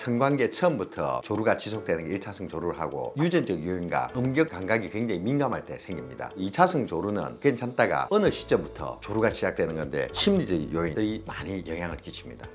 성관계 처음부터 조루가 지속되는 게 1차성 조루를 하고 유전적 요인과 음격 감각이 굉장히 민감할 때 생깁니다. 2차성 조루는 괜찮다가 어느 시점부터 조루가 시작되는 건데 심리적 요인들이 많이 영향을 끼칩니다.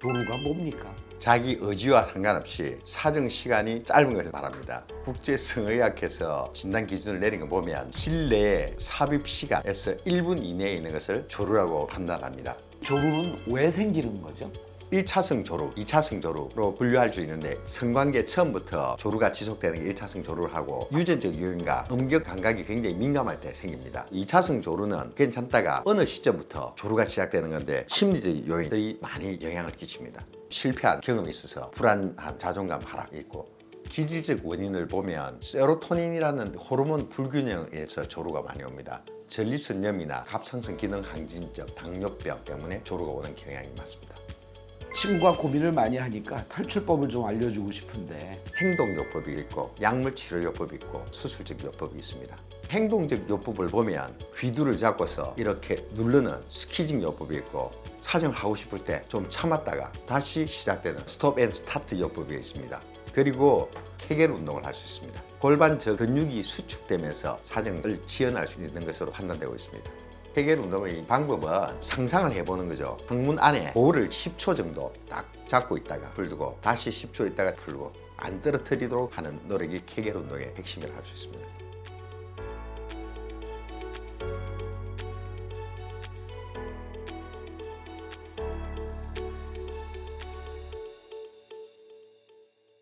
조루가 뭡니까? 자기 의지와 상관없이 사정 시간이 짧은 것을 말합니다. 국제성의학회에서 진단 기준을 내린 거 보면 실내에 삽입 시간에서 1분 이내에 있는 것을 조루라고 판단합니다. 조루는 왜 생기는 거죠? 1차성 조루, 2차성 조루로 분류할 수 있는데 성관계 처음부터 조루가 지속되는 게 1차성 조루를 하고 유전적 요인과 음격 감각이 굉장히 민감할 때 생깁니다. 2차성 조루는 괜찮다가 어느 시점부터 조루가 시작되는 건데 심리적 요인들이 많이 영향을 끼칩니다. 실패한 경험이 있어서 불안한 자존감 하락이 있고 기질적 원인을 보면 세로토닌이라는 호르몬 불균형에서 조루가 많이 옵니다. 전립선염이나 갑상선 기능 항진증, 당뇨병 때문에 조루가 오는 경향이 많습니다. 친구가 고민을 많이 하니까 탈출법을 좀 알려주고 싶은데 행동요법이 있고 약물치료요법이 있고 수술적 요법이 있습니다. 행동적 요법을 보면 귀두를 잡고서 이렇게 누르는 스키징 요법이 있고 사정을 하고 싶을 때 좀 참았다가 다시 시작되는 스톱 앤 스타트 요법이 있습니다. 그리고 케겔 운동을 할 수 있습니다. 골반 저 근육이 수축되면서 사정을 지연할 수 있는 것으로 판단되고 있습니다. 케겔 운동의 방법은 상상을 해보는 거죠. 항문 안에 볼을 10초 정도 딱 잡고 있다가 풀고 다시 10초 있다가 풀고 안 떨어뜨리도록 하는 노력이 케겔 운동의 핵심이라 할수 있습니다.